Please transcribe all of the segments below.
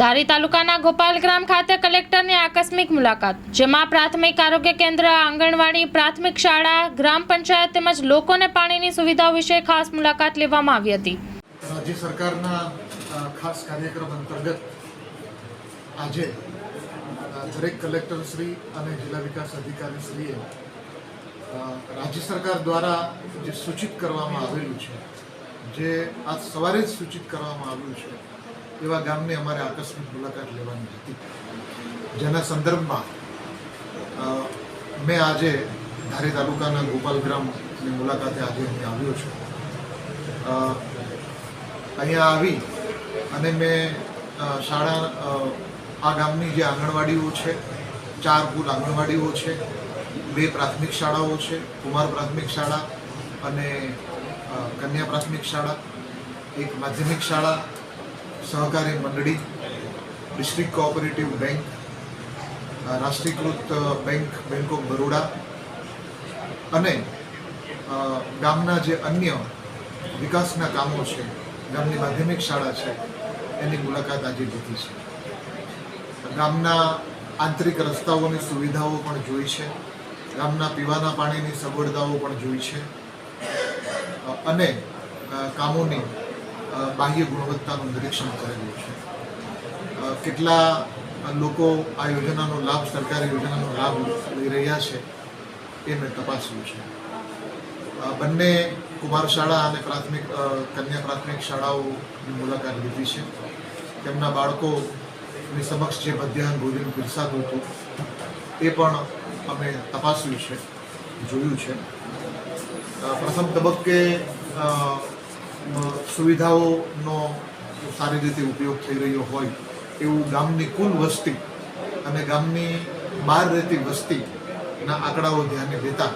ધારી તાલુકાના ગોપાલગ્રામ ખાતે કલેક્ટરની આકસ્મિક મુલાકાત, જેમાં પ્રાથમિક આરોગ્ય કેન્દ્ર, આંગણવાડી, પ્રાથમિક શાળા, ગ્રામ પંચાયત તેમજ લોકોને પાણીની સુવિધા વિશે ખાસ મુલાકાત લેવામાં આવી હતી. રાજ્ય સરકારના ખાસ કાર્યક્રમ અંતર્ગત આજે દરેક કલેક્ટર શ્રી અને જિલ્લા વિકાસ અધિકારી શ્રીએ રાજ્ય સરકાર દ્વારા જે સૂચિત કરવામાં આવેલું છે, જે આજ સવારે જ સૂચિત કરવામાં આવ્યું છે એવા ગામની અમારે આકસ્મિક મુલાકાત લેવાની હતી. જેના સંદર્ભમાં મેં આજે ધારી તાલુકાના ગોપાલગ્રામની મુલાકાતે આજે અહીં આવ્યો છું. અહીંયા આવી અને મેં શાળા આ ગામની જે આંગણવાડીઓ છે, ચાર કુલ આંગણવાડીઓ છે, બે પ્રાથમિક શાળાઓ છે, કુમાર પ્રાથમિક શાળા અને કન્યા પ્રાથમિક શાળા, એક માધ્યમિક શાળા સહકારી મંડળી, ડિસ્ટ્રિક્ટ કોઓપરેટિવ બેંક રાષ્ટ્રીયકૃત બેંક બેંક ઓફ બરોડા અને ગામના જે અન્ય વિકાસના કામો છે, ગામની માધ્યમિક શાળા છે, એની મુલાકાત આજે લીધી છે. ગામના આંતરિક રસ્તાઓની સુવિધાઓ પણ જોઈ છે, ગામના પીવાના પાણીની સગવડતાઓ પણ જોઈ છે અને કામોની બાહ્ય ગુણવત્તાનું નિરીક્ષણ કરેલું છે. કેટલા લોકો આ યોજનાનો લાભ, સરકારી યોજનાનો લાભ લઈ રહ્યા છે એ મેં તપાસ્યું છે. બંને કુમાર શાળા અને પ્રાથમિક કન્યા પ્રાથમિક શાળાઓની મુલાકાત લીધી છે. તેમના બાળકોની સમક્ષ જે મધ્યાહન ભોજન પીરસાતું હતું એ પણ અમે તપાસ્યું છે, જોયું છે. પ્રથમ તબક્કે સુવિધાઓનો સારી રીતે ઉપયોગ થઈ રહ્યો હોય એવું ગામની કુલ વસ્તી અને ગામની બહાર રહેતી વસ્તીના આંકડાઓ ધ્યાને લેતા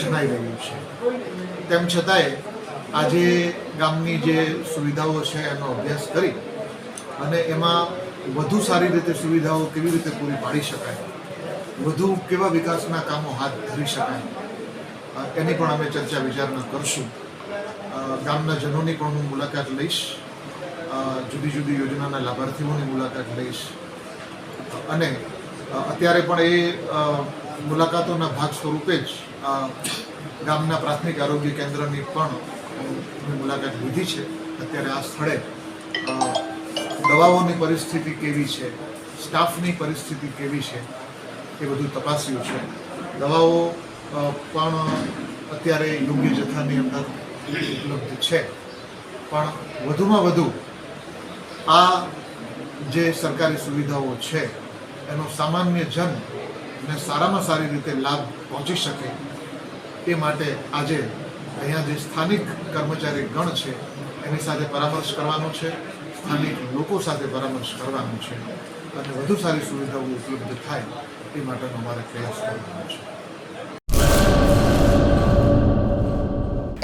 જણાઈ રહ્યું છે. તેમ છતાંય આજે ગામની જે સુવિધાઓ છે એનો અભ્યાસ કરી અને એમાં વધુ સારી રીતે સુવિધાઓ કેવી રીતે પૂરી પાડી શકાય, વધુ કેવા વિકાસના કામો હાથ ધરી શકાય એની પણ અમે ચર્ચા વિચારણા કરશું. ગામના જનોની પણ હું મુલાકાત લઈશ. જુદી જુદી યોજનાના લાભાર્થીઓની મુલાકાત લઈશ. અને અત્યારે પણ એ મુલાકાતોના ભાગ સ્વરૂપે જ ગામના પ્રાથમિક આરોગ્ય કેન્દ્રની પણ મુલાકાત લીધી છે. અત્યારે આ સ્થળે દવાઓની પરિસ્થિતિ કેવી છે? સ્ટાફની પરિસ્થિતિ કેવી છે? એ બધું તપાસ્યું છે. દવાઓ પણ અત્યારે યોગ્ય જથ્થાની અંદર ઉપલબ્ધ છે. પણ વધુમાં વધુ આ જે સરકારી સુવિધાઓ છે, એનો સામાન્ય જન ને સારામાં સારી રીતે લાભ પહોંચી શકે એ માટે આજે અહીંયા જે સ્થાનિક કર્મચારી ગણ છે, એની સાથે પરામર્શ કરવાનો છે, સ્થાનિક લોકો સાથે પરામર્શ કરવાનો છે. અને વધુ સારી સુવિધાઓ ઉપલબ્ધ થાય એ માટેનો અમારે પ્રયાસ કરવાનો છે.